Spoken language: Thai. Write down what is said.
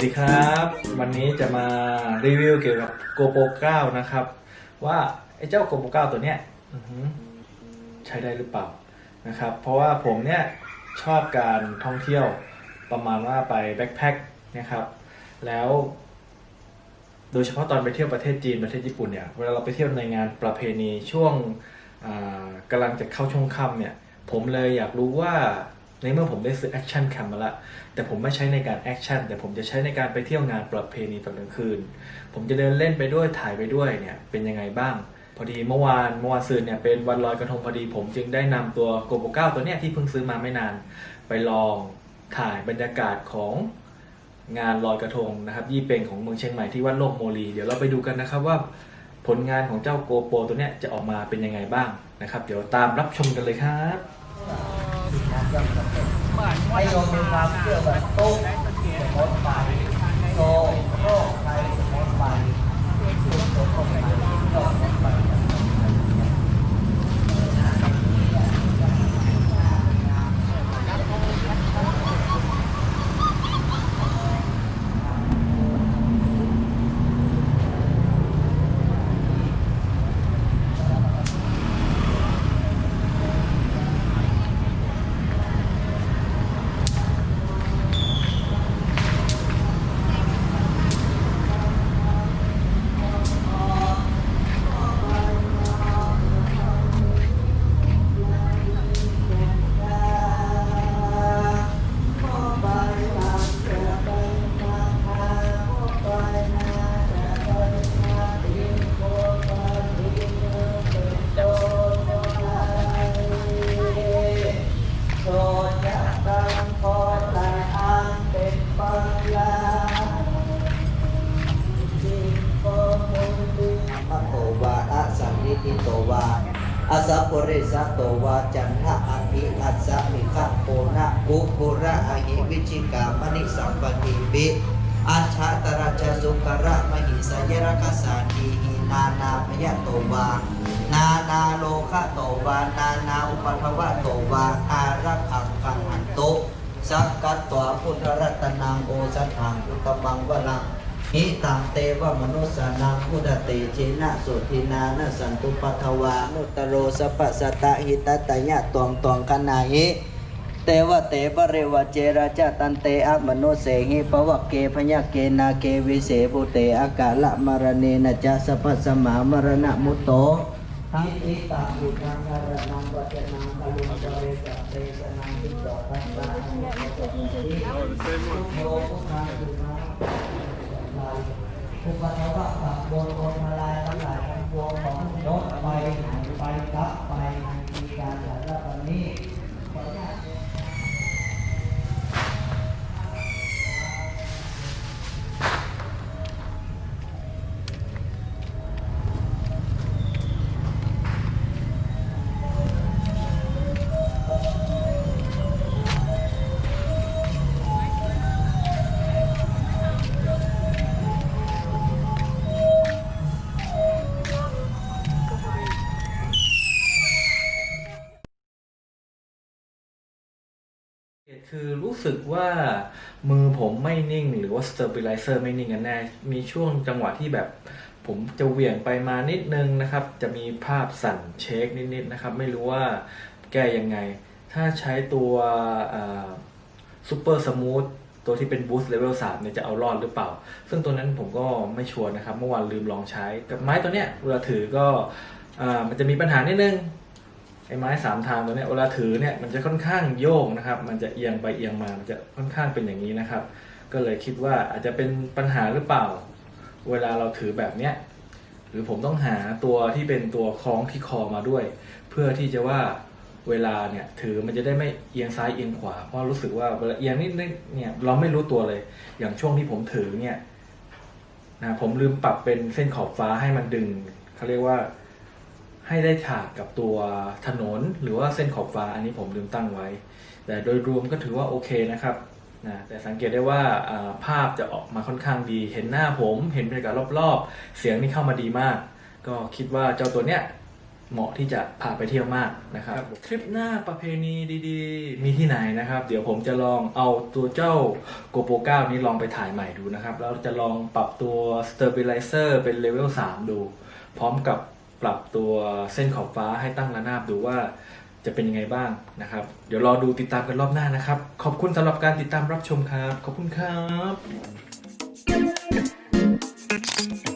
วัสดีครับ วันนี้จะมารีวิวเกี่ยวกับ GoPro 9 นะครับ ว่าไอ้เจ้า GoPro 9 ตัวเนี้ยใช้ได้หรือเปล่านะครับ เพราะว่าผมเนี่ยชอบการท่องเที่ยวประมาณว่าไปแบ็คแพคนะครับ แล้ว โดยเฉพาะตอนไปเที่ยวประเทศจีนประเทศญี่ปุ่นเนี่ย เวลาเราไปเที่ยวในงานประเพณีช่วงอ่ากำลังจะเข้าช่วงค่ำเนี่ย ผมเลยอยากรู้ว่า ในเมื่อผมได้ซื้อแอคชั่นแคมมาละแต่ผมไม่ใช้ในการแอคชั่นแต่ผมจะใช้ในการไปเที่ยวงานประเพณีตอนกลางคืน ผมจะเดินเล่นไปด้วยถ่ายไปด้วยเนี่ยเป็นยังไงบ้าง พอดีเมื่อวานเมื่อวานซืนเนี่ยเป็นวันลอยกระทงพอดีผมจึงได้นำตัวโกโบ9ตัวเนี้ยที่เพิ่งซื้อมาไม่นาน ไปลองถ่ายบรรยากาศของงานลอยกระทงนะครับยี่เป็งของเมืองเชียงใหม่ที่วัดโลกโมลี เดี๋ยวเราไปดูกันนะครับว่าผลงานของเจ้าโกโปรตัวเนี้ยจะออกมาเป็นยังไงบ้างนะครับ เดี๋ยวตามรับชมกันเลยครับ ไม่ยอมมีความเชื่อแบบตุ๊กสมมติไป สันนิโตวาอาสัพปริสัตโตวาจันทะอันหิอัสสะมิขัโปนะกุปุระอหิวิจิกามณิสัมปติปิอัจฉาตระจสุกระมหิสยรกสานีหินานาพยโตวานานาโลคะโตวานานาอุปทวะโตวาอารักขังกังหันโตสักกัตตวพุทธรัตนังโอสัทังอุตมังวลัง หิตังเตวมนุสานังพุทธเตเจนะสุทินานะสันตุปัทวานุตโรสปปสตตะหิตตะยะตวงตวงคนาหิเตวะเตปะเรวะเจราจตันเตอะมโนเสหิปวะเกพยะเกนาเกวิเสภูเตอากาละมรเนนะจะสปปสมามรณะมุโตทั้งอิตาอุทังคารนังวัจนังกลุงกเรกะเตสนังติโตทัสสะโตติพุทโธพุทธังสุนัง อุปทวะปับบนบนท คือรู้สึกว่ามือผมไม่นิ่ง หรือว่า stabilizer ไม่นิ่งกันแน่ มีช่วงจังหวะที่แบบ ผมจะเหวี่ยงไปมานิดนึงนะครับ จะมีภาพสั่นเช็คนิดๆนะครับ ไม่รู้ว่าแก้ยังไง ถ้าใช้ตัวซูเปอร์สมูทตัวที่เป็น Boost Level 3เนี่ยจะเอารอดหรือเปล่า ซึ่งตัวนั้นผมก็ไม่ชัวร์นะครับ เมื่อวานลืมลองใช้ กับไม้ตัวเนี้ยเวลาถือก็อมันจะมีปัญหานิดนึง ไอ้ไม้สามทางตัวเนี้ยเวลาถือเนี่ยมันจะค่อนข้างโยกนะครับ มันจะเอียงไปเอียงมา มันจะค่อนข้างเป็นอย่างนี้นะครับ ก็เลยคิดว่าอาจจะเป็นปัญหาหรือเปล่า เวลาเราถือแบบเนี้ยหรือผมต้องหาตัวที่เป็นตัวคล้องที่คอมาด้วย เพื่อที่จะว่าเวลาเนี่ยถือมันจะได้ไม่เอียงซ้ายเอียงขวา เพราะรู้สึกว่าเวลาเอียงนิดนึงเนี่ยเราไม่รู้ตัวเลย อย่างช่วงที่ผมถือเนี่ยนะผมลืมปรับเป็นเส้นขอบฟ้าให้มันดึงเขาเรียกว่า ให้ได้ฉากกับตัวถนนหรือว่าเส้นขอบฟ้าอันนี้ผมลืมตั้งไว้ แต่โดยรวมก็ถือว่าโอเคนะครับนะแต่สังเกตได้ว่าอ่าภาพจะออกมาค่อนข้างดี เห็นหน้าผมเห็นบรรยากาศรอบๆ เสียงนี่เข้ามาดีมาก ก็คิดว่าเจ้าตัวเนี้ยเหมาะที่จะพาไปเที่ยวมากนะครับ คลิปหน้าประเพณีดีๆ มีที่ไหนนะครับ เดี๋ยวผมจะลองเอาตัวเจ้า GoPro 9นี้ลองไปถ่ายใหม่ดูนะครับ แล้วจะลองปรับตัว Stabilizer เป็นเลเวล3ดู พร้อมกับ ปรับตัวเส้นขอบฟ้าให้ตั้งระนาบดูว่าจะเป็นยังไงบ้างนะครับ เดี๋ยวรอดูติดตามกันรอบหน้านะครับ ขอบคุณสำหรับการติดตามรับชมครับ ขอบคุณครับ